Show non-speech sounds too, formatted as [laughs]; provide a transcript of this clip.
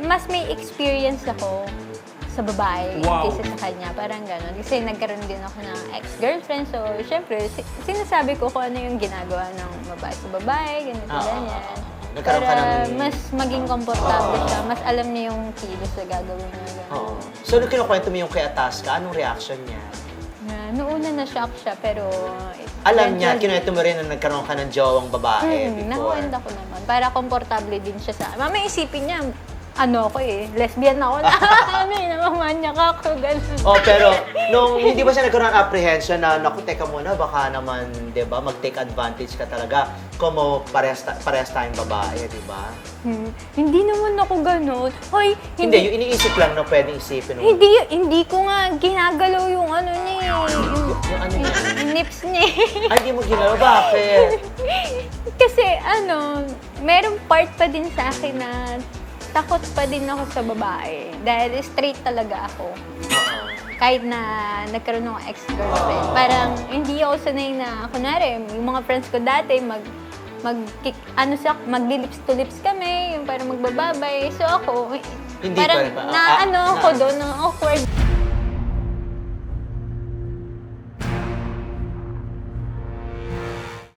mas may experience ako sa babae Wow. kaysa sa kanya. Parang gano'n. Kasi nagkaroon din ako ng ex-girlfriend. So, syempre, si- sinasabi ko kung ano yung ginagawa ng babae sa babae, ganito, Ah, ah, ganyan. ah, ah. Nagkaroon ka Para ng- mas maging komportable siya. Mas alam niya yung kilos na gagawin niya. gano'n. Oo. So, nung kinukwento mo yung kay Atasca, anong reaction niya? Na, noong una na-shock siya, pero... Alam niya, eventually- kinuwento mo rin na nagkaroon ka ng jowang babae Hmm, before. nakuwenta ko naman. Para komportable din siya sa... Mamaya isipin niya, ano ako eh, lesbian ako na. [laughs] ano eh, namamanyak ako, gano'n. Oh, pero nung hindi ba siya nagkaroon ng apprehension na, naku, teka muna, baka naman, di ba, mag-take advantage ka talaga kung mo parehas, ta- parehas tayong babae, di ba? Hmm, hindi naman ako gano'n. Hoy, Hindi, hindi, yung iniisip lang na pwedeng isipin. ng- hindi, hindi ko nga ginagalaw yung ano niya eh. Yung, Yung ano niya? yung nips niya eh. [laughs] Ay, di mo ginalaw. Bakit? [laughs] Kasi ano, merong part pa din sa akin na takot pa din ako sa babae. Dahil straight talaga ako. Kahit na nagkaroon ng ex-girlfriend. Parang hindi ako sanay na, kunwari, yung mga friends ko dati, mag, mag, ano sa, magli-lips to lips kami, yung parang magbababay. So ako, Hindi parang pa ba? na, Ah, ano ah, ako na- doon, na awkward.